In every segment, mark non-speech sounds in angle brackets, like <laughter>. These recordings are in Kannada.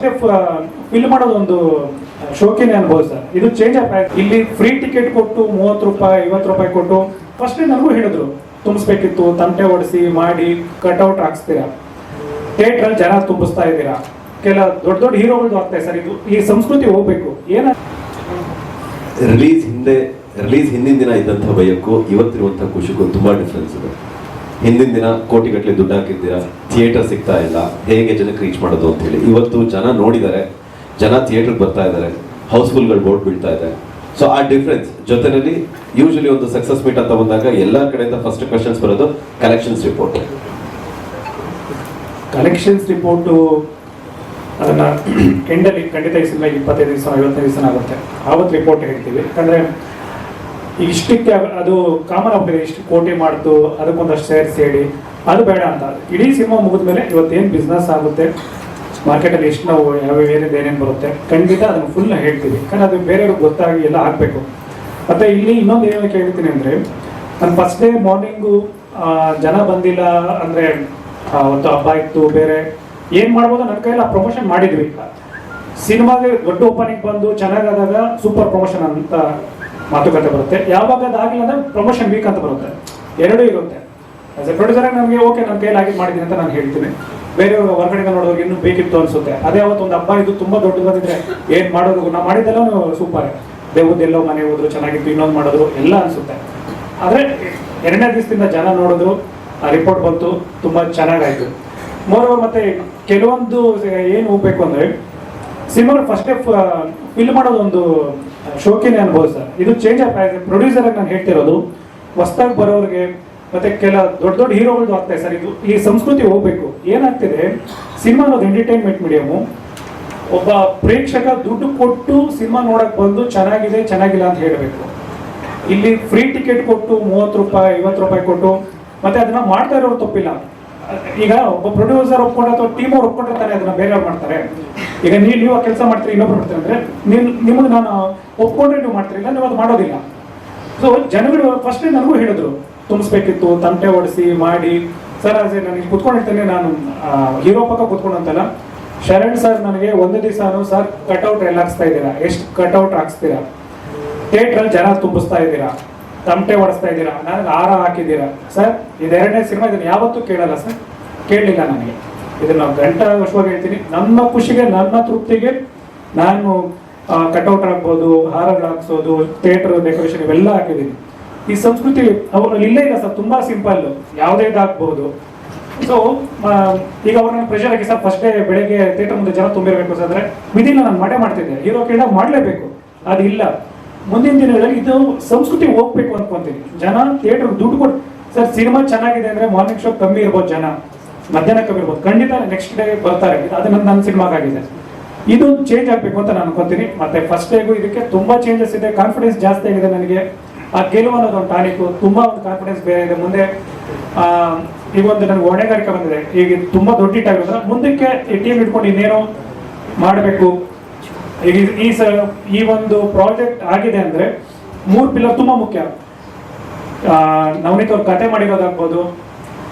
ಫಿಲ್ ಮಾಡೋದು ಒಂದು ಶೋಕಿನೇ ಅನುಭವ ಸರ್. ಇದು ಚೇಂಜ್ ಆಫ್ ಇಲ್ಲಿ ಫ್ರೀ ಟಿಕೆಟ್ ಕೊಟ್ಟು ಮೂವತ್ತು ರೂಪಾಯಿ, ಐವತ್ತು ರೂಪಾಯಿ ಕೊಟ್ಟು ಫಸ್ಟ್ ನನಗೂ ಹೇಳಿದ್ರು, ತುಂಬಿಸ್ಬೇಕಿತ್ತು, ತಂಟೆ ಹೊಡಿಸಿ ಮಾಡಿ ಕಟ್ಔಟ್ ಹಾಕ್ಸ್ತೀರಾ? ಥಿಯೇಟ್ರಲ್ಲಿ ಜನ ತುಂಬಿಸ್ತಾ ಇದ್ದೀರಾ? ಕೆಲ ದೊಡ್ಡ ದೊಡ್ಡ ಹೀರೋಗಳು ಆಗ್ತಾ ಸರ್. ಇದು ಈ ಸಂಸ್ಕೃತಿ ಹೋಗ್ಬೇಕು. ಏನ ರಿಲೀಸ್ ಹಿಂದೆ ರಿಲೀಸ್ ಹಿಂದಿನ ದಿನ ಇದ್ದಂಥ ಭಯಕ್ಕೂ ಇವತ್ತಿರುವಂಥ ಖುಷಿಗೂ ತುಂಬಾ ಡಿಫ್ರೆನ್ಸ್ ಇದೆ. ಹಿಂದಿನ ದಿನ ಕೋಟಿಗಟ್ಟಲೆ ದುಡ್ಡು ಹಾಕಿದ್ದೀರಾ ಥಿಯೇಟರ್ ಸಿಗ್ತಾ ಇಲ್ಲ, ಹೇಗೆ ಜನಕ್ಕೆ ರೀಚ್ ಮಾಡೋದು ಅಂತ ಹೇಳಿ. ಇವತ್ತು ಜನ ನೋಡಿದ್ದಾರೆ, ಜನ ಥಿಯೇಟರ್ಗೆ ಬರ್ತಾ ಇದ್ದಾರೆ, ಹೌಸ್ಫುಲ್ಗಳು ಬೋರ್ಡ್ ಬೀಳ್ತಾ ಇದೆ. ಸೊ ಆ ಡಿಫ್ರೆನ್ಸ್ ಜೊತೆನಲ್ಲಿ ಯೂಶಲಿ ಒಂದು ಸಕ್ಸಸ್ ಮೀಟ್ ಅಂತ ಬಂದಾಗ ಎಲ್ಲ ಕಡೆಯಿಂದ ಫಸ್ಟ್ ಕ್ವೆಶನ್ಸ್ ಬರೋದು ಕಲೆಕ್ಷನ್ಸ್ ರಿಪೋರ್ಟ್ ಕಲೆಕ್ಷನ್ಸ್ ರಿಪೋರ್ಟು ಅದನ್ನು ಎಂಡಲ್ಲಿ ಖಂಡಿತ ಸಿನಿಮಾ ಇಪ್ಪತ್ತೈದು ದಿವಸ, ಐವತ್ತೈದು ದಿವಸ ಆಗುತ್ತೆ. ಆವತ್ತು ರಿಪೋರ್ಟ್ ಹೇಳ್ತೀವಿ. ಯಾಕಂದ್ರೆ ಈಗ ಇಷ್ಟಕ್ಕೆ ಅದು ಕಾಮನ್ ಆಗ್ಬಿಟ್ಟಿದೆ ಇಷ್ಟು ಕೋಟಿ ಮಾಡ್ತು, ಅದಕ್ಕೊಂದಷ್ಟು ಸೇರ್ಸ್ ಹೇಳಿ, ಅದು ಬೇಡ ಅಂತ. ಇಡೀ ಸಿನಿಮಾ ಮುಗಿದ ಮೇಲೆ ಇವತ್ತೇನು ಬಿಸ್ನೆಸ್ ಆಗುತ್ತೆ ಮಾರ್ಕೆಟಲ್ಲಿ ಎಷ್ಟು ನಾವು ಯಾವ ಏನೇನು ಏನೇನು ಬರುತ್ತೆ, ಖಂಡಿತ ಅದನ್ನು ಫುಲ್ ಹೇಳ್ತೀವಿ ಯಾಕಂದ್ರೆ ಅದು ಬೇರೆಯವ್ರಿಗೆ ಗೊತ್ತಾಗಿ ಎಲ್ಲ ಆಗಬೇಕು ಮತ್ತೆ ಇಲ್ಲಿ ಇನ್ನೊಂದು ಏನು ಕೇಳ್ತೀನಿ ಅಂದರೆ, ನಾನು ಫಸ್ಟ್ ಡೇ ಮಾರ್ನಿಂಗು ಜನ ಬಂದಿಲ್ಲ ಅಂದರೆ ಒಂದು ಹಬ್ಬ ಇತ್ತು, ಬೇರೆ. ಏನು ಮಾಡ್ಬೋದು ನನ್ನ ಕೈಯಲ್ಲಿ ಆ ಪ್ರಮೋಷನ್ ಮಾಡಿದ್ವಿ. ಸಿನಿಮಾಗೆ ದೊಡ್ಡ ಓಪನಿಂಗ್ ಬಂದು ಚೆನ್ನಾಗಾದಾಗ ಸೂಪರ್ ಪ್ರಮೋಷನ್ ಅಂತ ಮಾತುಕತೆ ಬರುತ್ತೆ. ಯಾವಾಗ ಅದಾಗಿಲ್ಲ ಅಂದ್ರೆ ಪ್ರಮೋಷನ್ ವೀಕ್ ಅಂತ ಬರುತ್ತೆ. ಎರಡೂ ಇರುತ್ತೆ. ಆಸ್ ಎ ಪ್ರೊಡ್ಯೂಸರ್ ನಮಗೆ ಓಕೆ ನಾನು ಕೈಲಾಗಿ ಮಾಡಿದ್ದೀನಿ ಅಂತ ನಾನು ಹೇಳ್ತೀನಿ. ಬೇರೆಯವ್ರು ಹೊರಗಡೆ ನೋಡೋರಿಗೆ ಇನ್ನೂ ಬೇಕಿತ್ತು ಅನಿಸುತ್ತೆ. ಅದೇ ಅವತ್ತು ಒಂದು ಹಬ್ಬ ಇದು ತುಂಬಾ ದೊಡ್ಡದು ಬಂದಿದ್ರೆ ಏನ್ ಮಾಡೋದು? ನಾವು ಮಾಡಿದ್ದೆಲ್ಲ ಸೂಪರ್ ದೇವದ್ದೆಲ್ಲೋ ಮನೆ ಹೋದ್ರು, ಚೆನ್ನಾಗಿತ್ತು, ಇನ್ನೊಂದು ಮಾಡಿದ್ರು, ಎಲ್ಲ ಅನಿಸುತ್ತೆ. ಆದ್ರೆ ಎರಡನೇ ದಿವಸದಿಂದ ಜನ ನೋಡಿದ್ರು, ಆ ರಿಪೋರ್ಟ್ ಬಂತು, ತುಂಬಾ ಚೆನ್ನಾಗಾಯ್ತು. ಮೋರವ್ರು ಮತ್ತೆ ಕೆಲವೊಂದು, ಏನು ಹೋಗ್ಬೇಕು ಅಂದ್ರೆ ಸಿನಿಮಾ ಫಸ್ಟ್ ಫಿಲ್ ಮಾಡೋದು ಒಂದು ಶೋಕಿನೇ ಅನುಭವ ಸರ್. ಇದು ಚೇಂಜ್ ಆಫ್ ಪ್ರೊಡ್ಯೂಸರ್ ನಾನು ಹೇಳ್ತಿರೋದು, ಹೊಸ್ದಾಗಿ ಬರೋರಿಗೆ ಮತ್ತೆ ಕೆಲ ದೊಡ್ಡ ದೊಡ್ಡ ಹೀರೋಗಳು ಆಗ್ತಾರೆ ಸರ್. ಇದು ಈ ಸಂಸ್ಕೃತಿ ಹೋಗ್ಬೇಕು. ಏನಾಗ್ತಿದೆ, ಸಿನಿಮಾ ಅನ್ನೋದು ಎಂಟರ್ಟೈನ್ಮೆಂಟ್ ಮೀಡಿಯಮು ಒಬ್ಬ ಪ್ರೇಕ್ಷಕ ದುಡ್ಡು ಕೊಟ್ಟು ಸಿನಿಮಾ ನೋಡಕ್ ಬಂದು ಚೆನ್ನಾಗಿದೆ, ಚೆನ್ನಾಗಿಲ್ಲ ಅಂತ ಹೇಳಬೇಕು. ಇಲ್ಲಿ ಫ್ರೀ ಟಿಕೆಟ್ ಕೊಟ್ಟು ಮೂವತ್ತು ರೂಪಾಯಿ, ಐವತ್ತು ರೂಪಾಯಿ ಕೊಟ್ಟು, ಮತ್ತೆ ಅದನ್ನ ಮಾಡ್ತಾ ಇರೋರು ತಪ್ಪಿಲ್ಲ. ಈಗ ಒಬ್ಬ ಪ್ರೊಡ್ಯೂಸರ್ ಒಪ್ಕೊಂಡು ಅಥವಾ ಟೀಮ್ ಅವ್ರು ಒಪ್ಕೊಂಡಿರ್ತಾರೆ ಅದನ್ನ ಬೇರೆಯವ್ರು ಮಾಡ್ತಾರೆ? ಈಗ ನೀವು ನೀವು ಕೆಲಸ ಮಾಡ್ತೀರಿ, ಇನ್ನೊಬ್ರು ಮಾಡ್ತಾರೆ ಅಂದ್ರೆ ನಿಮ್ಗೆ ನಾನು ಒಪ್ಕೊಂಡ್ರೆ ನೀವು ಮಾಡ್ತೀರಿಲ್ಲ ನೀವು ಅದು ಮಾಡೋದಿಲ್ಲ. ಸೊ ಜನಗಳು ಫಸ್ಟ್ ನನಗೂ ಹೇಳಿದ್ರು, ತುಂಬಿಸ್ಬೇಕಿತ್ತು, ತಂಟೆ ಓಡಿಸಿ ಮಾಡಿ. ಸರ್ ಅದೇ ನನಗೆ ಕುತ್ಕೊಂಡಿರ್ತೇನೆ, ನಾನು ಹೀರೋ ಪಕ್ಕ ಕುತ್ಕೊಂಡಂತಲ್ಲ. ಶರಣ್ ಸರ್ ನನಗೆ ಒಂದು ದಿವಸ ಸರ್ ಕಟ್ಔಟ್ ಎಲ್ಲ ಹಾಕ್ಸ್ತಾ ಇದ್ದೀರಾ? ಎಷ್ಟು ಕಟ್ಔಟ್ ಹಾಕ್ಸ್ತೀರಾ? ಥಿಯೇಟ್ರಲ್ಲಿ ಜನ ತುಂಬಿಸ್ತಾ ಇದ್ದೀರಾ? ತಮಟೆ ಹೊಡಿಸ್ತಾ ಇದ್ದೀರಾ? ನಾನು ಹಾರ ಹಾಕಿದ್ದೀರಾ? ಸರ್, ಇದೆರಡನೇ ಸಿನಿಮಾ ಇದನ್ನ ಯಾವತ್ತೂ ಕೇಳಲ್ಲ ಸರ್. ಕೇಳಲಿಲ್ಲ ನನಗೆ. ಇದನ್ನ ಗಂಟ ವರ್ಷವಾಗಿ ಹೇಳ್ತೀನಿ. ನನ್ನ ಖುಷಿಗೆ, ನನ್ನ ತೃಪ್ತಿಗೆ ನಾನು ಕಟ್ಔಟ್ ಹಾಕ್ಬೋದು, ಹಾರಗಳು ಹಾಕ್ಸೋದು ಥಿಯೇಟರ್ ಡೆಕೋರೇಷನ್ ಇವೆಲ್ಲ ಹಾಕಿದ್ದೀನಿ. ಈ ಸಂಸ್ಕೃತಿ ಅವರು ಇಲ್ಲೇ ಇಲ್ಲ ಸರ್. ತುಂಬಾ ಸಿಂಪಲ್ ಯಾವುದೇ ಹಾಕ್ಬೋದು. ಸೊ ಈಗ ಅವ್ರನ್ನ ಪ್ರೆಷರ್ ಹಾಕಿ ಸರ್ ಫಸ್ಟ್ ಡೇ ಬೆಳಗ್ಗೆ ಥಿಯೇಟರ್ ಮುಂದೆ ಜನ ತುಂಬಿರಬೇಕು ಸರ್. ಅಂದ್ರೆ ವಿಧಿನ ನಾನು ಮಾಡೇ ಮಾಡ್ತಿದ್ದೆ. ಹೀರೋ ಕೇಳ ಮಾಡಲೇಬೇಕು. ಅದಿಲ್ಲ. ಮುಂದಿನ ದಿನಗಳಲ್ಲಿ ಇದು ಸಂಸ್ಕೃತಿ ಹೋಗ್ಬೇಕು ಅನ್ಕೊಂತೀನಿ. ಜನ ಥಿಯೇಟರ್ ದುಡ್ಡು ಕೊಟ್ಟು ಸರ್ ಸಿನಿಮಾ ಚೆನ್ನಾಗಿದೆ ಅಂದ್ರೆ ಮಾರ್ನಿಂಗ್ ಶೋ ಕಮ್ಮಿ ಇರ್ಬೋದು ಜನ. ಮಧ್ಯಾಹ್ನ ಕಮ್ಮಿ ಇರ್ಬೋದು. ಖಂಡಿತ ನೆಕ್ಸ್ಟ್ ಡೇ ಬರ್ತಾರೆ. ಅದು ನನ್ನ ಸಿನಿಮಾಗಾಗಿದೆ ಇದು ಚೇಂಜ್ ಆಗಬೇಕು ಅಂತ ನಾನು ಅನ್ಕೊಂತೀನಿ. ಮತ್ತೆ ಫಸ್ಟ್ ಡೇಗೂ ಇದಕ್ಕೆ ತುಂಬಾ ಚೇಂಜಸ್ ಇದೆ. ಕಾನ್ಫಿಡೆನ್ಸ್ ಜಾಸ್ತಿ ಆಗಿದೆ ನನಗೆ. ಆ ಗೆಲುವು ಅನ್ನೋದು ಒಂದು ಟಾನಿಕ್. ತುಂಬಾ ಒಂದು ಕಾನ್ಫಿಡೆನ್ಸ್ ಬೇರೆ ಇದೆ. ಮುಂದೆ ಈಗ ಒಂದು ನನಗೆ ಹೊಣೆಗಾರಿಕೆ ಬಂದಿದೆ. ಈಗ ತುಂಬಾ ದೊಡ್ಡ ಇಟ್ಟಾಗಿರೋದ್ರ ಮುಂದಕ್ಕೆ ಟಿ ಟೀಮ್ ಇಟ್ಕೊಂಡು ಇನ್ನೇನೋ ಮಾಡಬೇಕು. ಈ- ಈ ಒಂದು ಪ್ರಾಜೆಕ್ಟ್ ಆಗಿದೆ ಅಂದ್ರೆ ಮೂರು ಪಿಲ್ಲರ್ ತುಂಬಾ ಮುಖ್ಯ. ನವನೀತ್ ಅವ್ರ ಕತೆ ಮಾಡಿರೋದಾಗ್ಬೋದು.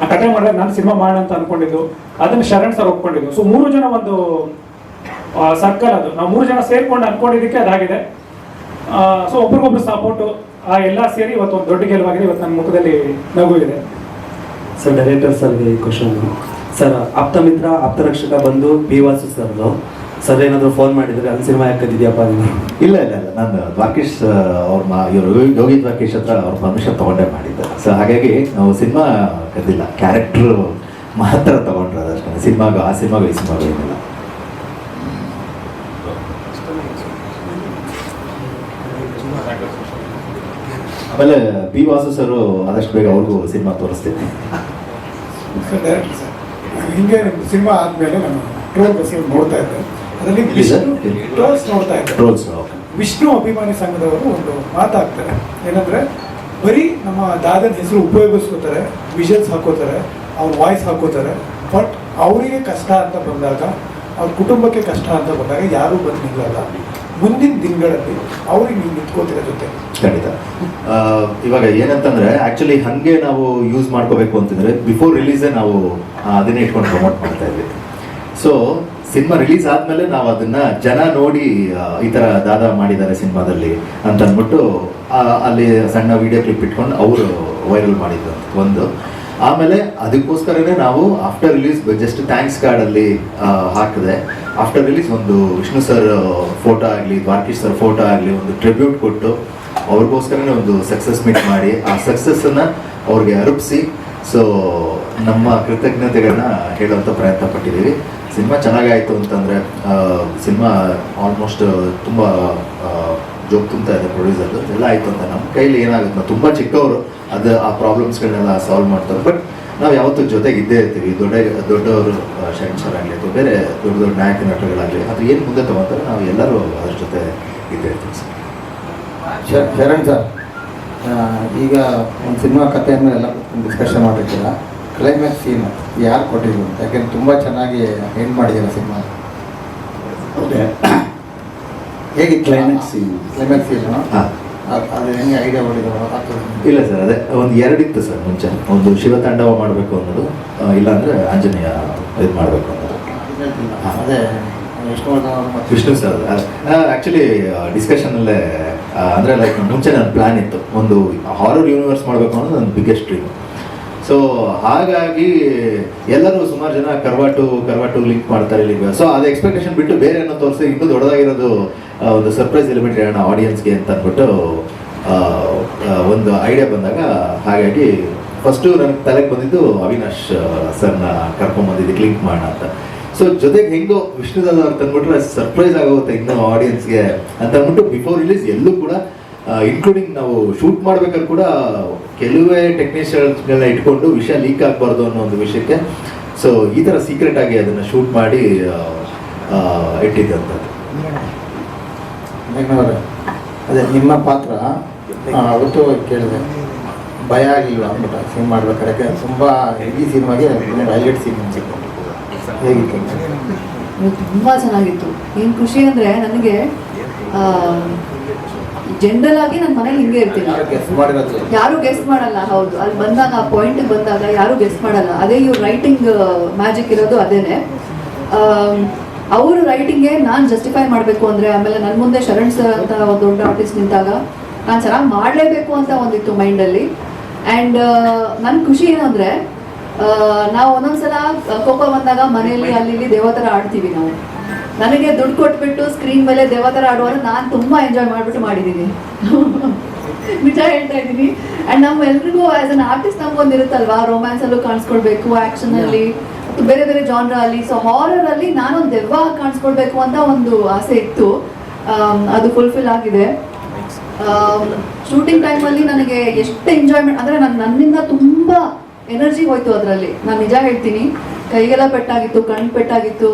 ಆ ಕತೆ ಮಾಡಿದ್ರೆ ನಾನು ಸಿನಿಮಾ ಮಾಡೋಣ ಅಂತ ಅನ್ಕೊಂಡಿದ್ದು. ಅದನ್ನ ಶರಣ್ ಸರ್ ಒಪ್ಕೊಂಡಿದ್ದು. ಸೊ ಮೂರು ಜನ ಒಂದು ಸರ್ಕಲ್ ಅದು. ನಾವು ಮೂರು ಜನ ಸೇರ್ಕೊಂಡು ಅನ್ಕೊಂಡಿದ್ದಕ್ಕೆ ಅದಾಗಿದೆ. ಸೊ ಒಬ್ರಿಗೊಬ್ರು ಸಪೋರ್ಟು ಆ ಎಲ್ಲ ಸೇರಿ ಇವತ್ತು ಒಂದು ದೊಡ್ಡ ಗೆಲುವಾಗಿದೆ. ಇವತ್ತು ನನ್ನ ಮುಖದಲ್ಲಿ ನಗು ಇದೆ ಸರ್ ಡೈರೆಕ್ಟರ್ ಸರ್ಗೆ ಕ್ವಶನ್ ಸರ್ ಆಪ್ತ ಮಿತ್ರ, ಆಪ್ತ ರಕ್ಷಕ ಬಂದು ಬಿ ವಾಸು ಸರ್ದು. ಸರ್ ಏನಾದರೂ ಫೋನ್ ಮಾಡಿದ್ರೆ ಅಲ್ಲಿ ಸಿನಿಮಾ ಯಾಕದಿದ್ಯಪ್ಪ ಇಲ್ಲ ಇಲ್ಲ ಇಲ್ಲ. ನಾನು ದ್ವಾರಕೀಶ್ ಅವ್ರ ಮಾ ಇವರು ಯೋಗಿ ದ್ವಾಕೇಶ್ ಹತ್ರ ಅವ್ರ ಪರ್ಮಿಷನ್ ತಗೊಂಡೇ ಮಾಡಿದ್ದೆ ಸೊ ಹಾಗಾಗಿ ನಾವು ಸಿನಿಮಾ ಕದಿಲ್ಲ ಕ್ಯಾರೆಕ್ಟ್ರು ಮಾತ್ರ ತಗೊಂಡ್ರೆ ಅಷ್ಟೇ. ಸಿನಿಮಾಗ ಆ ಸಿನಿಮಾಗ ಈ ಸಿನಿಮಾಗ ಏನಿಲ್ಲ. ಆಮೇಲೆ ಬಿ ವಾಸು ಸರ್ ಆದಷ್ಟು ಬೇಗ ಅವ್ರಿಗೂ ಸಿನಿಮಾ ತೋರಿಸ್ತೀನಿ. ಸರ್ ಡೈರೆಕ್ಟ್ ಸರ್ ಹಿಂಗೆ ಸಿನಿಮಾ ಆದಮೇಲೆ ನಾನು ಟ್ರೋಲ್ ಬಸ್ ನೋಡ್ತಾ ಇದ್ದೆ. ಅದರಲ್ಲಿ ಟ್ರೋಲ್ಸ್ ನೋಡ್ತಾ ಇದ್ದಾರೆ. ವಿಷ್ಣು ಅಭಿಮಾನಿ ಸಂಘದವರು ಒಂದು ಮಾತಾಗ್ತಾರೆ ಏನಂದ್ರೆ ಬರೀ ನಮ್ಮ ದಾದನ ಹೆಸರು ಉಪಯೋಗಿಸ್ಕೋತಾರೆ ವಿಷನ್ಸ್ ಹಾಕೋತಾರೆ ಅವ್ರ ವಾಯ್ಸ್ ಹಾಕೋತಾರೆ ಬಟ್ ಅವರಿಗೆ ಕಷ್ಟ ಅಂತ ಬಂದಾಗ ಅವ್ರ ಕುಟುಂಬಕ್ಕೆ ಕಷ್ಟ ಅಂತ ಬಂದಾಗ ಯಾರೂ ಬಂದು ನಿಲ್ಲಲ್ಲ. ಮುಂದಿನ ದಿನಗಳಲ್ಲಿ ಅವ್ರಿಗೆ ನೀವು ನಿಂತ್ಕೋತಿರೋ ಜೊತೆ. ಖಂಡಿತ. ಇವಾಗ ಏನಂತಂದ್ರೆ ಆಕ್ಚುಲಿ ಹಂಗೆ ನಾವು ಯೂಸ್ ಮಾಡ್ಕೋಬೇಕು ಅಂತಂದ್ರೆ ಬಿಫೋರ್ ರಿಲೀಸೇ ನಾವು ಅದನ್ನೇ ಇಟ್ಕೊಂಡು ಪ್ರಮೋಟ್ ಮಾಡ್ತಾ ಇದ್ವಿ. ಸೊ ಸಿನಿಮಾ ರಿಲೀಸ್ ಆದ್ಮೇಲೆ ನಾವು ಅದನ್ನ ಜನ ನೋಡಿ ಈ ತರ ದಾದಾ ಮಾಡಿದ್ದಾರೆ ಸಿನಿಮಾದಲ್ಲಿ ಅಂತ ಅಂದ್ಬಿಟ್ಟು ಅಲ್ಲಿ ಸಣ್ಣ ವಿಡಿಯೋ ಕ್ಲಿಪ್ ಇಟ್ಕೊಂಡು ಅವರು ವೈರಲ್ ಮಾಡಿದ್ದು ಒಂದು. ಆಮೇಲೆ ಅದಕ್ಕೋಸ್ಕರನೇ ನಾವು after release just thanks card ಅಲ್ಲಿ ಹಾಕಿದೆ. ಆಫ್ಟರ್ ರಿಲೀಸ್ ಒಂದು ವಿಷ್ಣು ಸರ್ ಫೋಟೋ ಆಗಲಿ, ದ್ವಾರಕೀಶ್ ಸರ್ ಫೋಟೋ ಆಗಲಿ ಒಂದು ಟ್ರಿಬ್ಯೂಟ್ ಕೊಟ್ಟು ಅವ್ರಿಗೋಸ್ಕರನೇ ಒಂದು ಸಕ್ಸಸ್ ಮೀಟ್ ಮಾಡಿ, ಆ ಸಕ್ಸಸ್ಸನ್ನು ಅವ್ರಿಗೆ ಅರ್ಪಿಸಿ. ಸೊ ನಮ್ಮ ಕೃತಜ್ಞತೆಗಳನ್ನ ಹೇಳುವಂಥ ಪ್ರಯತ್ನ ಪಟ್ಟಿದ್ದೀವಿ. ಸಿನಿಮಾ ಚೆನ್ನಾಗಾಯಿತು ಅಂತಂದರೆ ಸಿನಿಮಾ ಆಲ್ಮೋಸ್ಟ್ ತುಂಬ ಜೋಕ್ ತುಂಬ್ತಾ ಇದೆ ಪ್ರೊಡ್ಯೂಸರ್ದು ಎಲ್ಲ ಆಯಿತು ಅಂತ ನಮ್ಮ ಕೈಲಿ ಏನಾಗುತ್ತೆ? ತುಂಬ ಚಿಕ್ಕವರು ಅದು, ಆ ಪ್ರಾಬ್ಲಮ್ಸ್ಗಳನ್ನೆಲ್ಲ ಸಾಲ್ವ್ ಮಾಡ್ತಾರೆ. ಬಟ್ ನಾವು ಯಾವತ್ತೂ ಜೊತೆಗೆ ಇದ್ದೇ ಇರ್ತೀವಿ. ದೊಡ್ಡ, ದೊಡ್ಡವರು ಶಂಕರ್ ಆಗಲಿ ಅಥವಾ ಬೇರೆ ದೊಡ್ಡ ದೊಡ್ಡ ನಾಯಕ ನಟಗಳಾಗಲಿ ಅದು ಏನು ಮುಂದೆ ತಗೋತಾರೆ? ನಾವು ಎಲ್ಲರೂ ಅದ್ರ ಜೊತೆ ಇದ್ದೇ ಇರ್ತೀವಿ ಸರ್. ಶರಣ್ ಸರ್ ಈಗ ಒಂದು ಸಿನಿಮಾ ಕಥೆಯನ್ನು ಎಲ್ಲ ಡಿಸ್ಕಷನ್ ಮಾಡಿರ್ತೀರ? ಕ್ಲೈಮ್ಯಾಕ್ಸ್ ಸೀನ್ ಯಾರು ಕೊಟ್ಟಿದ್ರು? ಯಾಕೆಂದ್ರೆ ತುಂಬ ಚೆನ್ನಾಗಿ ಎಂಡ್ ಮಾಡಿದ್ದಾರೆ ಸಿನಿಮಾ. ಹೇಗೆ ಕ್ಲೈಮ್ಯಾಕ್ಸ್ ಸೀನ್ ಕ್ಲೈಮ್ಯಾಕ್ಸ್ ಸೀನ್ ಅದು ಹೆಂಗೆ ಐಡಿಯಾ ಇಲ್ಲ ಸರ್ ಅದೇ ಒಂದು ಎರಡಿತ್ತು ಸರ್ ಮುಂಚೆ. ಒಂದು ಶಿವ ತಾಂಡವ ಮಾಡಬೇಕು ಅನ್ನೋದು ಇಲ್ಲಾಂದರೆ ಆಂಜನೇಯ ಇದು ಮಾಡಬೇಕು ಅನ್ನೋದು. ಅದೇ ವಿಷ್ಣು ಸರ್ ಆ್ಯಕ್ಚುಲಿ ಡಿಸ್ಕಷನಲ್ಲೇ ಅಂದರೆ ಲೈಕ್ ಮುಂಚೆ ನನ್ನ ಪ್ಲ್ಯಾನ್ ಇತ್ತು. ಒಂದು ಹಾರರ್ ಯೂನಿವರ್ಸ್ ಮಾಡಬೇಕು ಅನ್ನೋದು ನನ್ನ ಬಿಗ್ಗೆಸ್ಟ್ ಡ್ರೀಮ್ ಸೊ ಹಾಗಾಗಿ ಎಲ್ಲರೂ ಸುಮಾರು ಜನ ಕರ್ವಾಟು ಕರ್ವಾಟು ಲಿಂಕ್ ಮಾಡ್ತಾರೆ ಇಲ್ಲಿಗೆ ಸೊ ಅದು ಎಕ್ಸ್ಪೆಕ್ಟೇಷನ್ ಬಿಟ್ಟು ಬೇರೆ ಏನೋ ತೋರಿಸಿ, ಇನ್ನು ದೊಡ್ಡದಾಗಿರೋದು ಒಂದು ಸರ್ಪ್ರೈಸ್ ಎಲಿಮೆಂಟ್ ಹೇಳೋಣ ಆಡಿಯನ್ಸ್ಗೆ ಅಂತ ಅಂದ್ಬಿಟ್ಟು ಒಂದು ಐಡಿಯಾ ಬಂದಾಗ, ಹಾಗಾಗಿ ಫಸ್ಟು ನನಗೆ ತಲೆಗೆ ಬಂದಿದ್ದು ಅವಿನಾಶ್ ಸರ್ನ ಕರ್ಕೊಂಬಂದಿದ್ದು ಲಿಂಕ್ ಮಾಡೋಣ ಅಂತ. ಸೊ ಜೊತೆಗೆ ಹೆಂಗೋ ವಿಷ್ಣುದಾದ ಅಂತ ತಂದ್ಬಿಟ್ರೆ ಸರ್ಪ್ರೈಸ್ ಆಗುತ್ತೆ ಇನ್ನೂ ಆಡಿಯನ್ಸ್ಗೆ ಅಂತ ಅಂದ್ಬಿಟ್ಟು ಬಿಫೋರ್ ರಿಲೀಸ್ ಎಲ್ಲೂ ಕೂಡ ಇನ್ಕ್ಲೂಡಿಂಗ್ ನಾವು ಶೂಟ್ ಮಾಡ್ಬೇಕಾದ್ರೆ ಕೂಡ ಕೆಲವೇ ಟೆಕ್ನಿಷಿಯನ್ಸ್ಗಳನ್ನ ಇಟ್ಕೊಂಡು ವಿಷಯ ಲೀಕ್ ಆಗಬಾರ್ದು ಅನ್ನೋ ಒಂದು ವಿಷಯಕ್ಕೆ. ಸೊ ಈ ಥರ ಸೀಕ್ರೆಟ್ ಆಗಿ ಅದನ್ನು ಶೂಟ್ ಮಾಡಿ ಇಟ್ಟಿದ್ದಂಥದ್ದು ಅದೇ ನಿಮ್ಮ ಪಾತ್ರ ಅವತ್ತು ಕೇಳಿದೆ. ಭಯ ಆಗಿಲ್ಲ ಅಂದ್ಬಿಟ್ಟು ಸಿನಿಮಾ ಮಾಡ್ಬೇಕಾದ್ರೆ ತುಂಬ ಹೆವಿ ಸಿನಿಮಾಗೆ ಹೈಲೈಟ್ ಸೀನ್ ಅನ್ಸಿತ್ತು. ಹೇಗಿತ್ತು ತುಂಬ ಚೆನ್ನಾಗಿತ್ತು. ಏನು ಖುಷಿ ಅಂದರೆ ನನಗೆ ಜನರಲ್ ಆಗಿ ನನ್ನ ಮನೇಲಿ ಹಿಂಗೆ ಇರ್ತೀನಿ. ಯಾರು ಗೆಸ್ಟ್ ಮಾಡಲ್ಲ ಹೌದು. ಅಲ್ಲಿ ಬಂದಾಗ ಆ ಪಾಯಿಂಟ್ ಬಂದಾಗ ಯಾರು ಗೆಸ್ಟ್ ಮಾಡಲ್ಲ. ಅದೇ ಇವ್ರ ರೈಟಿಂಗ್ ಮ್ಯಾಜಿಕ್ ಇರೋದು ಅದೇನೆ. ಅವ್ರ ರೈಟಿಂಗ್ಗೆ ನಾನು ಜಸ್ಟಿಫೈ ಮಾಡಬೇಕು ಅಂದರೆ ಆಮೇಲೆ ನನ್ನ ಮುಂದೆ ಶರಣ್ ಸರ್ ಅಂತ ಒಂದು ದೊಡ್ಡ ಆರ್ಟಿಸ್ಟ್ ನಿಂತಾಗ ನಾನು ಚೆನ್ನಾಗಿ ಮಾಡಲೇಬೇಕು ಅಂತ ಒಂದಿತ್ತು ಮೈಂಡಲ್ಲಿ ಆ್ಯಂಡ್ ನನ್ನ ಖುಷಿ ಏನು ಅಂದರೆ ನಾವು ಒಂದೊಂದ್ಸಲ ಕೋಪ ಬಂದಾಗ ಮನೆಯಲ್ಲಿ ಅಲ್ಲಿ ದೇವತರ ಆಡ್ತೀವಿ ನಾವು. ನನಗೆ ದುಡ್ಡು ಕೊಟ್ಬಿಟ್ಟು ಸ್ಕ್ರೀನ್ ಮೇಲೆ ದೇವತರ ಆಡುವಾಗ ನಾನು ತುಂಬ ಎಂಜಾಯ್ ಮಾಡಿಬಿಟ್ಟು ಮಾಡಿದ್ದೀನಿ <laughs> ನಿಜ ಹೇಳ್ತಾ ಇದ್ದೀನಿ. ಆ್ಯಂಡ್ ನಮ್ಮ ಎಲ್ರಿಗೂ ಆಸ್ ಅನ್ ಆರ್ಟಿಸ್ಟ್ ನಮ್ಗೊಂದು ಇರುತ್ತಲ್ವಾ? ರೊಮ್ಯಾನ್ಸ್ ಅಲ್ಲೂ ಕಾಣಿಸ್ಕೊಳ್ಬೇಕು ಆಕ್ಷನ್ ಅಲ್ಲಿ ಮತ್ತು ಬೇರೆ ಬೇರೆ ಜಾನ್ರ ಅಲ್ಲಿ. ಸೊ ಹಾರರ್ ಅಲ್ಲಿ ನಾನೊಂದು ದೆವ್ವ ಕಾಣಿಸ್ಕೊಳ್ಬೇಕು ಅಂತ ಒಂದು ಆಸೆ ಇತ್ತು. ಆಮ್, ಅದು ಫುಲ್ಫಿಲ್ ಆಗಿದೆ. ಶೂಟಿಂಗ್ ಟೈಮಲ್ಲಿ ನನಗೆ ಎಷ್ಟು ಎಂಜಾಯ್ಮೆಂಟ್ ಅಂದರೆ ನನ್ನ ನನ್ನಿಂದ ತುಂಬ ಎನರ್ಜಿ ಹೋಯ್ತು ಅದರಲ್ಲಿ. ನಾನು ನಿಜ ಹೇಳ್ತೀನಿ. ಕೈಗೆಲ್ಲ ಪೆಟ್ಟಾಗಿತ್ತು ಕಣ್ಣು ಪೆಟ್ಟಾಗಿತ್ತು.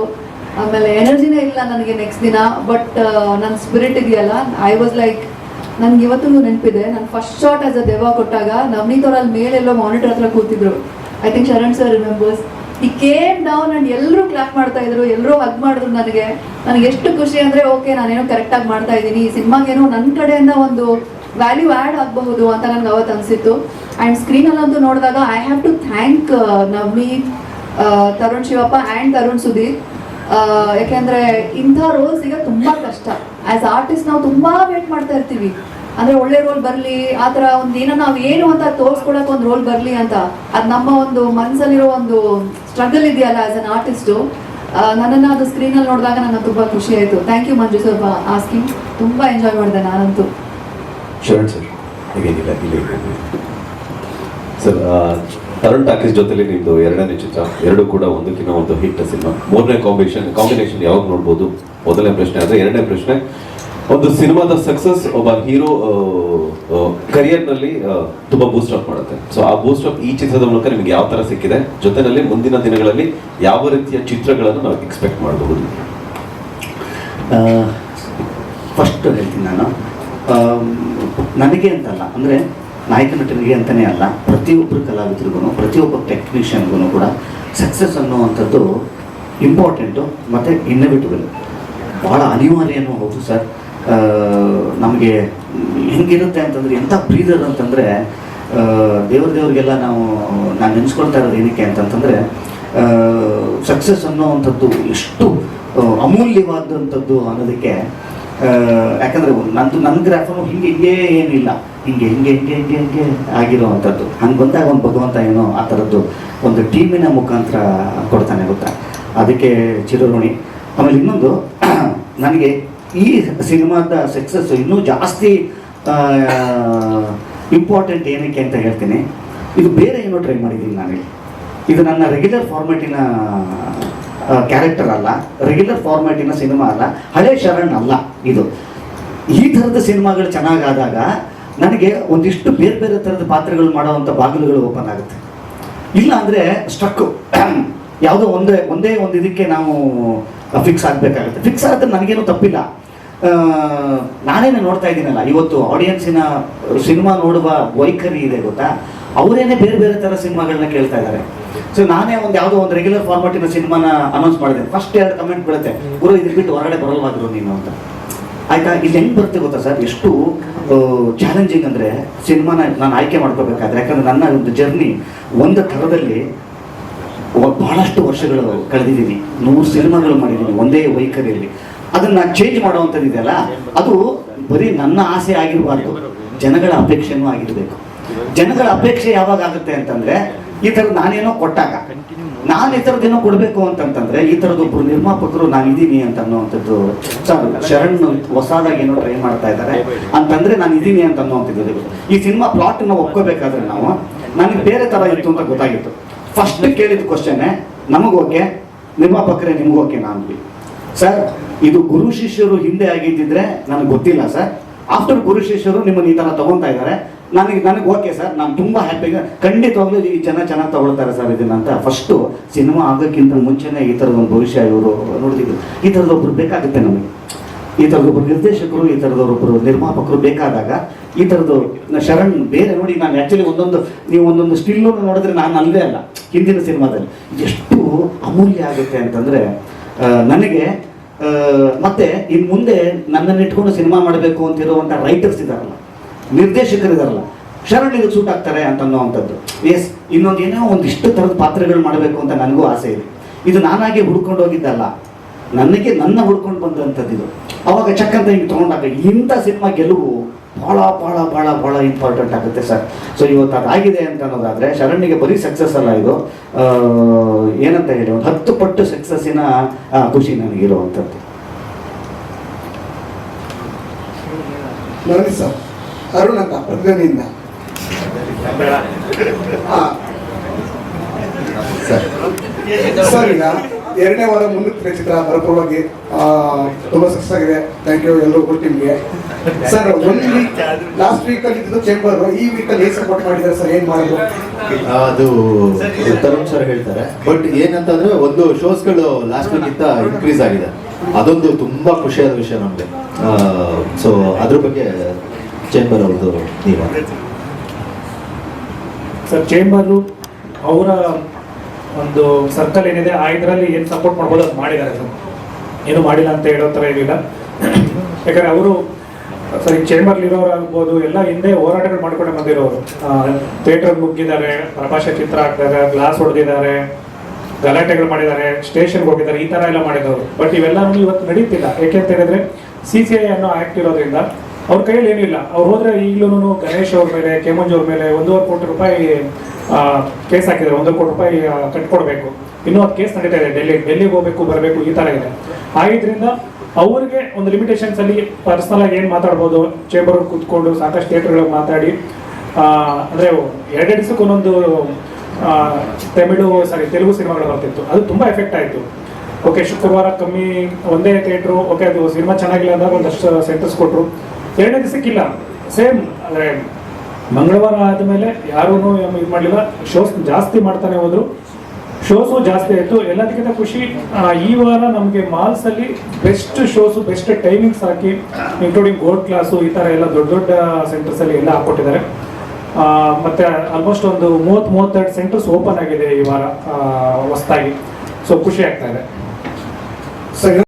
ಆಮೇಲೆ ಎನರ್ಜಿನೇ ಇಲ್ಲ ನನಗೆ ನೆಕ್ಸ್ಟ್ ದಿನ ಬಟ್ ನನ್ನ ಸ್ಪಿರಿಟ್ ಇದೆಯಲ್ಲ ಐ ವಾಸ್ ಲೈಕ್ ನನ್ಗೆ ಇವತ್ತೂ ನೆನಪಿದೆ. ನಾನು ಫಸ್ಟ್ ಶಾಟ್ ಆಸ್ ಅ ದೆವ್ವ ಕೊಟ್ಟಾಗ ನವನೀತ್ ಅವ್ರು ಅಲ್ಲಿ ಮೇಲೆಲ್ಲೋ ಮಾನಿಟರ್ ಹತ್ರ ಕೂತಿದ್ರು. I think Sharan sir remembers ಈ ಕೇಮ್ ಡೌನ್ ಅಂಡ್ ಎಲ್ಲರೂ ಕ್ಲಾಪ್ ಮಾಡ್ತಾ ಇದ್ರು ಎಲ್ಲರೂ ಹಗ್ ಮಾಡಿದ್ರು ನನಗೆ. ನನಗೆ ಎಷ್ಟು ಖುಷಿ ಅಂದ್ರೆ ಓಕೆ ನಾನೇನೋ ಕರೆಕ್ಟಾಗಿ ಮಾಡ್ತಾ ಇದ್ದೀನಿ. ಈ ಸಿನಿಮಾಗೇನೋ ನನ್ನ ಕಡೆಯಿಂದ ಒಂದು ವ್ಯಾಲ್ಯೂ ಆ್ಯಡ್ ಆಗಬಹುದು ಅಂತ ನನಗೆ ಅವತ್ತು ಅನಿಸಿತ್ತು. ಆ್ಯಂಡ್ ಸ್ಕ್ರೀನಲ್ಲಂತೂ ನೋಡಿದಾಗ I have to thank Navaneeth Tarun Shivappa and Tarun Sudeep. ಯಾಕೆಂದ್ರೆ ಇಂಥ ರೋಲ್ಸ್ ಈಗ ತುಂಬಾ ಕಷ್ಟ. ಆಸ್ ಆರ್ಟಿಸ್ಟ್ ನಾವು ತುಂಬಾ ವೇಟ್ ಮಾಡ್ತಾ ಇರ್ತೀವಿ. ಅಂದ್ರೆ ಒಳ್ಳೆ ರೋಲ್ ಬರ್ಲಿ, ಆ ಥರ ಒಂದು ಏನೋ ನಾವು ಏನು ಅಂತ ತೋರಿಸ್ಕೊಡಕ್ ಒಂದು ರೋಲ್ ಬರ್ಲಿ ಅಂತ. ಅದು ನಮ್ಮ ಒಂದು ಮನಸ್ಸಲ್ಲಿರೋ ಒಂದು ಸ್ಟ್ರಗಲ್ ಇದೆಯಲ್ಲ ಆಸ್ ಅನ್ ಆರ್ಟಿಸ್ಟು ನನ್ನನ್ನು ಅದು ಸ್ಕ್ರೀನಲ್ಲಿ ನೋಡಿದಾಗ ನನಗೆ ತುಂಬಾ ಖುಷಿ ಆಯ್ತು. Thank you Manju sir asking ತುಂಬಾ ಎಂಜಾಯ್ ಮಾಡಿದೆ ನಾನಂತೂ. ಸರ್ ತರುಣ್ ಟಾಕೀಸ್ ಜೊತೆಲಿ ನಿಮ್ದು ಎರಡನೇ ಚಿತ್ರ, ಎರಡು ಕೂಡ ಒಂದಕ್ಕಿಂತ ಒಂದು ಹಿಟ್ ಸಿನಿಮಾ. ಮೂರನೇ ಕಾಂಬಿನೇಷನ್ ಕಾಂಬಿನೇಷನ್ ಯಾವಾಗ ನೋಡ್ಬೋದು? ಮೊದಲನೇ ಪ್ರಶ್ನೆ ಆದರೆ ಎರಡನೇ ಪ್ರಶ್ನೆ. ಒಂದು ಸಿನಿಮಾದ ಸಕ್ಸಸ್ ಒಬ್ಬ ಹೀರೋ ಕರಿಯರ್ನಲ್ಲಿ ತುಂಬಾ ಬೂಸ್ಟ್ ಅಪ್ ಮಾಡುತ್ತೆ. ಸೊ ಆ ಬೂಸ್ಟ್ ಅಪ್ ಈ ಚಿತ್ರದ ಮೂಲಕ ನಿಮ್ಗೆ ಯಾವ ತರ ಸಿಕ್ಕಿದೆ? ಜೊತೆನಲ್ಲಿ ಮುಂದಿನ ದಿನಗಳಲ್ಲಿ ಯಾವ ರೀತಿಯ ಚಿತ್ರಗಳನ್ನು ನಾವು ಎಕ್ಸ್ಪೆಕ್ಟ್ ಮಾಡಬಹುದು ಫಸ್ಟ್ ಹೇಳ್ತೀನಿ ನಾನು. ನನಗೆ ಅಂತಲ್ಲ, ಅಂದರೆ ನಾಯಕ ನಟನಿಗೆ ಅಂತಲೇ ಅಲ್ಲ, ಪ್ರತಿಯೊಬ್ಬರು ಕಲಾವಿದರಿಗೂ, ಪ್ರತಿಯೊಬ್ಬ ಟೆಕ್ನಿಷಿಯನ್ಗೂ ಕೂಡ ಸಕ್ಸಸ್ ಅನ್ನುವಂಥದ್ದು ಇಂಪಾರ್ಟೆಂಟು ಮತ್ತು ಇನ್ನೋವೇಟಿಬಲ್ ಭಾಳ ಅನಿವಾರ್ಯನೂ ಹೌದು ಸರ್. ನಮಗೆ ಹೆಂಗಿರುತ್ತೆ ಅಂತಂದರೆ, ಎಂಥ ಬ್ರೀದರ್ ಅಂತಂದರೆ ದೇವ್ರ ದೇವ್ರಿಗೆಲ್ಲ ನಾವು, ನಾನು ನೆನೆಸ್ಕೊಳ್ತಾ ಇರೋದು ಏನಕ್ಕೆ ಅಂತಂತಂದರೆ ಸಕ್ಸಸ್ ಅನ್ನೋವಂಥದ್ದು ಎಷ್ಟು ಅಮೂಲ್ಯವಾದಂಥದ್ದು ಅನ್ನೋದಕ್ಕೆ ಯಾಕಂದ್ರೆ ನಂದು ನನ್ನ ಗ್ರಾಫನು ಹಿಂಗೆ ಹಿಂಗೆ ಏನಿಲ್ಲ ಹಿಂಗೆ ಹಿಂಗೆ ಹಿಂಗೆ ಹಿಂಗೆ ಹಿಂಗೆ ಆಗಿರುವಂಥದ್ದು. ಹಂಗೆ ಬಂದಾಗ ಒಂದು ಭಗವಂತ ಏನೋ ಆ ಥರದ್ದು ಒಂದು ಟೀಮಿನ ಮುಖಾಂತರ ಕೊಡ್ತಾನೆ ಗೊತ್ತಾ? ಅದಕ್ಕೆ ಚಿರಋಣಿ. ಆಮೇಲೆ ಇನ್ನೊಂದು, <clears throat> ನನಗೆ ಈ ಸಿನಿಮಾದ ಸಕ್ಸಸ್ ಇನ್ನೂ ಜಾಸ್ತಿ ಇಂಪಾರ್ಟೆಂಟ್ ಏನಕ್ಕೆ ಅಂತ ಹೇಳ್ತೀನಿ. ಇದು ಬೇರೆ ಏನೋ ಟ್ರೈ ಮಾಡಿದ್ದೀನಿ ನಾನು ಇದು ನನ್ನ ರೆಗ್ಯುಲರ್ ಫಾರ್ಮ್ಯಾಟಿನ ಕ್ಯಾರೆಕ್ಟರ್ ಅಲ್ಲ ರೆಗ್ಯುಲರ್ ಫಾರ್ಮ್ಯಾಟಿನ ಸಿನಿಮಾ ಅಲ್ಲ, ಹಳೆ ಶರಣ್ ಅಲ್ಲ ಇದು. ಈ ಥರದ ಸಿನಿಮಾಗಳು ಚೆನ್ನಾಗಾದಾಗ ನನಗೆ ಒಂದಿಷ್ಟು ಬೇರೆ ಬೇರೆ ಥರದ ಪಾತ್ರಗಳು ಮಾಡುವಂಥ ಬಾಗಿಲುಗಳು ಓಪನ್ ಆಗುತ್ತೆ. ಇಲ್ಲ ಅಂದರೆ ಸ್ಟ್ರಕ್ಕು <clears throat> ಯಾವುದೋ ಒಂದೇ ಒಂದೇ ಒಂದು ಇದಕ್ಕೆ ನಾವು ಫಿಕ್ಸ್ ಆಗಬೇಕಾಗುತ್ತೆ. ಫಿಕ್ಸ್ ಆದರೆ ನನಗೇನು ತಪ್ಪಿಲ್ಲ. ನಾನೇನೆ ನೋಡ್ತಾ ಇದ್ದೀನಲ್ಲ, ಇವತ್ತು ಆಡಿಯನ್ಸಿನ ಸಿನಿಮಾ ನೋಡುವ ವೈಖರಿ ಇದೆ ಗೊತ್ತಾ? ಅವರೇನೆ ಬೇರೆ ಬೇರೆ ಥರ ಸಿನಿಮಾಗಳನ್ನ ಕೇಳ್ತಾ ಇದ್ದಾರೆ. ಸೊ ನಾನೇ ಒಂದು ಯಾವುದೋ ಒಂದು ರೆಗ್ಯುಲರ್ ಫಾರ್ಮಾಟಿನ ಸಿನಿಮಾನ ಅನೌನ್ಸ್ ಮಾಡಿದೆ. ಫಸ್ಟ್ ಎರಡು ಕಮೆಂಟ್ ಬೀಳುತ್ತೆ. ಗುರು, ಇದು ಬಿಟ್ಟು ಹೊರಗಡೆ ಬರಲ್ವಾದ್ರು ನೀನು ಅಂತ. ಆಯ್ತಾ? ಇಲ್ಲಿ ಹೆಂಗೆ ಬರುತ್ತೆ ಗೊತ್ತಾ ಸರ್? ಎಷ್ಟು ಚಾಲೆಂಜಿಂಗ್ ಅಂದ್ರೆ ಸಿನಿಮಾನ ನಾನು ಆಯ್ಕೆ ಮಾಡ್ಕೋಬೇಕಾದ್ರೆ. ಯಾಕಂದ್ರೆ ನನ್ನ ಒಂದು ಜರ್ನಿ ಒಂದು ಥರದಲ್ಲಿ ಬಹಳಷ್ಟು ವರ್ಷಗಳು ಕಳೆದಿದ್ದೀನಿ. ನೂರು ಸಿನಿಮಾಗಳು ಮಾಡಿದ್ದೀನಿ ಒಂದೇ ವೈಖರಿಯಲ್ಲಿ. ಅದನ್ನ ಚೇಂಜ್ ಮಾಡುವಂಥದ್ದಿದೆಯಲ್ಲ, ಅದು ಬರೀ ನನ್ನ ಆಸೆ ಆಗಿರಬಾರ್ದು. ಜನಗಳ ಅಪೇಕ್ಷೆನೂ ಆಗಿರಬೇಕು. ಜನಗಳ ಅಪೇಕ್ಷೆ ಯಾವಾಗ ಆಗುತ್ತೆ ಅಂತಂದ್ರೆ, ಈ ಥರ ನಾನೇನೋ ಕೊಟ್ಟಾಗ. ನಾನು ಈ ಥರದ್ದೇನೋ ಕೊಡಬೇಕು ಅಂತಂತಂದ್ರೆ, ಈ ಥರದೊಬ್ಬರು ನಿರ್ಮಾಪಕರು ನಾನು ಇದ್ದೀನಿ ಅಂತ ಅನ್ನೋವಂಥದ್ದು ಸರ್ ಶರಣ್ ಹೊಸದಾಗಿ ಏನೋ ಟ್ರೈ ಮಾಡ್ತಾ ಇದ್ದಾರೆ. ಅಂತಂದ್ರೆ ನಾನು ಇದ್ದೀನಿ ಅಂತ ಅನ್ನುವಂಥದ್ದು ಈ ಸಿನಿಮಾ ಪ್ಲಾಟ್ ನಾವು ಒಪ್ಕೋಬೇಕಾದ್ರೆ ನಾವು, ನನಗೆ ಬೇರೆ ತರ ಇತ್ತು ಅಂತ ಗೊತ್ತಾಗಿತ್ತು. ಫಸ್ಟ್ ಕೇಳಿದ ಕ್ವಶನ್ನೇ ನಮಗೋಕೆ ನಿರ್ಮಾಪಕರೇ ನಾನು ಸರ್ ಇದು ಗುರು ಶಿಷ್ಯರು ಹಿಂದೆ ಆಗಿದ್ದಿದ್ರೆ ನನಗೆ ಗೊತ್ತಿಲ್ಲ ಸರ್ ಆಫ್ಟರ್ ಗುರು ಶಿಷ್ಯರು ನಿಮ್ಮನ್ನು ಈ ಥರ ತಗೊಂತಾ ಇದ್ದಾರೆ ನನಗೆ ನನಗೆ ಓಕೆ ಸರ್. ನಾನು ತುಂಬ ಹ್ಯಾಪಿ ಖಂಡಿತವಾಗ್ಲೂ ಈ ಜನ ಚೆನ್ನಾಗಿ ತಗೊಳ್ತಾರೆ ಸರ್ ಇದನ್ನ ಅಂತ ಫಸ್ಟು ಸಿನಿಮಾ ಆಗೋಕ್ಕಿಂತ ಮುಂಚೆನೇ ಈ ಥರದ ಒಂದು ಭವಿಷ್ಯ ಇವರು ನೋಡ್ತಿದ್ರು. ಈ ಥರದೊಬ್ರು ಬೇಕಾಗುತ್ತೆ ನಮಗೆ. ಈ ಥರದೊಬ್ಬರು ನಿರ್ದೇಶಕರು, ಈ ಥರದವರೊಬ್ಬರು ನಿರ್ಮಾಪಕರು ಬೇಕಾದಾಗ ಈ ಥರದ್ದು ಶರಣ್ ಬೇರೆ ನೋಡಿ ನಾನು ಆ್ಯಕ್ಚುಲಿ ಒಂದೊಂದು, ನೀವು ಒಂದೊಂದು ಸ್ಟಿಲ್ಲು ನೋಡಿದ್ರೆ ನಾನು ಅಲ್ಲವೇ ಅಲ್ಲ. ಹಿಂದಿನ ಸಿನಿಮಾದಲ್ಲಿ. ಎಷ್ಟು ಅಮೂಲ್ಯ ಆಗುತ್ತೆ ಅಂತಂದರೆ ನನಗೆ ಮತ್ತೆ ಇನ್ನು ಮುಂದೆ ನನ್ನನ್ನು ಇಟ್ಕೊಂಡು ಸಿನಿಮಾ ಮಾಡಬೇಕು ಅಂತಿರುವಂಥ ರೈಟರ್ಸ್ ಇದಾರಲ್ಲ. ನಿರ್ದೇಶಕರು ಶರಣಿಗೆ ಸೂಟ್ ಆಗ್ತಾರೆ ಅಂತ ಅನ್ನೋವಂಥದ್ದು ಎಸ್ ಇನ್ನೊಂದು ಏನೋ ಒಂದಿಷ್ಟು ಥರದ ಪಾತ್ರಗಳು ಮಾಡಬೇಕು ಅಂತ ನನಗೂ ಆಸೆ ಇದೆ. ಇದು ನಾನಾಗೆ ಹುಡ್ಕೊಂಡು ಹೋಗಿದ್ದಲ್ಲ, ನನಗೆ ನನ್ನ ಹುಡ್ಕೊಂಡು ಬಂದಂಥದ್ದು ಇದು. ಅವಾಗ ಚಕ್ ಅಂತ ಹಿಂಗೆ ತೊಗೊಂಡಾಗ ಇಂಥ ಸಿನಿಮಾ ಗೆಲುವು ಭಾಳ ಭಾಳ ಭಾಳ ಭಾಳ ಇಂಪಾರ್ಟೆಂಟ್ ಆಗುತ್ತೆ ಸರ್. ಸೊ ಇವತ್ತು ಅದಾಗಿದೆ ಅಂತ ಅನ್ನೋದಾದರೆ ಶರಣ್ಣಿಗೆ ಬರೀ ಸಕ್ಸಸ್ ಅಲ್ಲ ಇದು. ಏನಂತ ಹೇಳಿ, ಒಂದು ಹತ್ತು ಪಟ್ಟು ಸಕ್ಸಸ್ಸಿನ ಖುಷಿ ನನಗಿರುವಂಥದ್ದು. ಸರ್. ಅರುಣ್ ಅಂತ ಪ್ರಜ್ಞೆಯಿಂದ ಸರ್. ಈಗ ಎರಡನೇ ವಾರ ಮುನ್ನುಗ್ತಿದೆ ಚಿತ್ರ ಬರಪೂರ್ವವಾಗಿ ಆ, ತುಂಬಾ ಸಕ್ಸಸ್ ಆಗಿದೆ. ಥ್ಯಾಂಕ್ ಯು ಎಲ್ಲರೂ ಟೀಮ್ಗೆ ಸರ್ ಒಂದು ವೀಕ್ ಲಾಸ್ಟ್ ವೀಕ್ ಅಲ್ಲಿ ಇದ್ದು ಚೇಂಬರ್ ಈ ವೀಕ್ ಅಲ್ಲಿ ಏನ್ ಸಪೋರ್ಟ್ ಮಾಡಿದ್ದಾರೆ ಸರ್? ಏನ್ ಮಾಡಿದ್ರು ಅದು ತರುಣ್ ಸರ್ ಹೇಳ್ತಾರೆ. ಬಟ್ ಏನಂತಂದ್ರೆ ಒಂದು ಶೋಸ್ಗಳು ಲಾಸ್ಟ್ ವೀಕ್ಗಿಂತ ಇನ್ಕ್ರೀಸ್ ಆಗಿದೆ. ಅದೊಂದು ತುಂಬಾ ಖುಷಿಯಾದ ವಿಷಯ ನಮಗೆ. ಸೊ ಅದ್ರ ಬಗ್ಗೆ ಚೇಂಬರ್ ಅವ್ರದ್ದು ನೀವು? ಸರ್ ಚೇಂಬರು ಅವರ ಒಂದು ಸರ್ಕಲ್ ಏನಿದೆ, ಆ ಇದರಲ್ಲಿ ಏನು ಸಪೋರ್ಟ್ ಮಾಡ್ಬೋದು ಅದು ಮಾಡಿದ್ದಾರೆ ಸರ್ ಏನು ಮಾಡಿಲ್ಲ ಅಂತ ಹೇಳೋ ಥರ ಏನಿಲ್ಲ. ಯಾಕಂದರೆ ಅವರು, ಸರಿ ಚೇಂಬರ್ಲಿರೋರು ಆಗ್ಬೋದು, ಎಲ್ಲ ಹಿಂದೆ ಹೋರಾಟಗಳು ಮಾಡ್ಕೊಂಡು ಬಂದಿರೋರು. ಥಿಯೇಟರ್ ಮುಗ್ಗಿದ್ದಾರೆ ಪ್ರಭಾಷ ಚಿತ್ರ ಹಾಕ್ತಾರೆ ಗ್ಲಾಸ್ ಹೊಡೆದಿದ್ದಾರೆ, ಗಲಾಟೆಗಳು ಮಾಡಿದ್ದಾರೆ, ಸ್ಟೇಷನ್ಗೆ ಹೋಗಿದ್ದಾರೆ, ಈ ಥರ ಎಲ್ಲ ಮಾಡಿದವರು. ಬಟ್ ಇವೆಲ್ಲ ಇವತ್ತು ನಡೀತಿಲ್ಲ. ಯಾಕೆ ಅಂತ ಹೇಳಿದ್ರೆ ಸಿ ಸಿ ಐ ಅನ್ನೋ ಆ್ಯಕ್ಟ್ ಇರೋದ್ರಿಂದ ಅವ್ರ ಕೈಯಲ್ಲಿ ಏನಿಲ್ಲ ಅವ್ರು ಹೋದ್ರೆ ಈಗಲೂ ಗಣೇಶ್ ಅವ್ರ ಮೇಲೆ, ಕೆಮಂಜ್ ಅವ್ರ ಮೇಲೆ ಒಂದೂವರೆ ಕೋಟಿ ರೂಪಾಯಿ ಕೇಸ್ ಹಾಕಿದ್ದಾರೆ. ಒಂದೂವರೆ ಕೋಟಿ ರೂಪಾಯಿ ಕಟ್ಕೊಡ್ಬೇಕು. ಇನ್ನೂ ಅದು ಕೇಸ್ ನಡೀತಾ ಇದೆ. ಡೆಲ್ಲಿ, ಡೆಲ್ಲಿಗೆ ಹೋಗ್ಬೇಕು, ಬರಬೇಕು ಈ ಥರ ಇದೆ. ಆಗಿದ್ರಿಂದ ಅವ್ರಿಗೆ ಒಂದು ಲಿಮಿಟೇಷನ್ಸ್ ಅಲ್ಲಿ ಪರ್ಸನಲ್ ಆಗಿ ಏನು ಮಾತಾಡ್ಬೋದು ಚೇಂಬರ್ ಕೂತ್ಕೊಂಡು ಸಾಕಷ್ಟು ಥಿಯೇಟರ್ಗಳಿಗೆ ಮಾತಾಡಿ ಅಂದರೆ ಅಂದ್ರೆ ಎರಡೆರಡು ದಿವಸಕ್ಕೆ ಒಂದೊಂದು ತಮಿಳು ಸಾರಿ ತೆಲುಗು ಸಿನಿಮಾಗಳು ಬರ್ತಿತ್ತು. ಅದು ತುಂಬಾ ಎಫೆಕ್ಟ್ ಆಯಿತು. ಓಕೆ ಶುಕ್ರವಾರ ಕಮ್ಮಿ, ಒಂದೇ ಥಿಯೇಟ್ರು ಓಕೆ ಅದು ಸಿನಿಮಾ ಚೆನ್ನಾಗಿಲ್ಲ ಅಂದಾಗ ಒಂದಷ್ಟು ಸೆಂಟರ್ಸ್ ಕೊಟ್ಟರು ಎರಡನೇ ಸಿಕ್ಕಿಲ್ಲ ಸೇಮ್ ಅಂದರೆ ಮಂಗಳವಾರ ಆದಮೇಲೆ ಯಾರೂ ಇದು ಮಾಡಲಿಲ್ಲ. ಶೋಸ್ ಜಾಸ್ತಿ ಮಾಡ್ತಾನೆ ಹೋದ್ರು. ಶೋಸು ಜಾಸ್ತಿ ಆಯಿತು. ಎಲ್ಲದಕ್ಕಿಂತ ಖುಷಿ ಈ ವಾರ ನಮಗೆ ಮಾಲ್ಸಲ್ಲಿ ಬೆಸ್ಟ್ ಶೋಸು ಬೆಸ್ಟ್ ಟೈಮಿಂಗ್ಸ್ ಹಾಕಿ ಇನ್ಕ್ಲೂಡಿಂಗ್ ಗೋಲ್ಡ್ ಕ್ಲಾಸು ಈ ಥರ ಎಲ್ಲ ದೊಡ್ಡ ದೊಡ್ಡ ಸೆಂಟರ್ಸಲ್ಲಿ ಎಲ್ಲ ಹಾಕ್ಕೊಟ್ಟಿದ್ದಾರೆ. ಮತ್ತು ಆಲ್ಮೋಸ್ಟ್ ಒಂದು ಮೂವತ್ತು, ಮೂವತ್ತೆರಡು ಸೆಂಟರ್ಸ್ ಓಪನ್ ಆಗಿದೆ ಈ ವಾರ ಹೊಸದಾಗಿ. ಸೊ ಖುಷಿ ಆಗ್ತಾ ಇದೆ.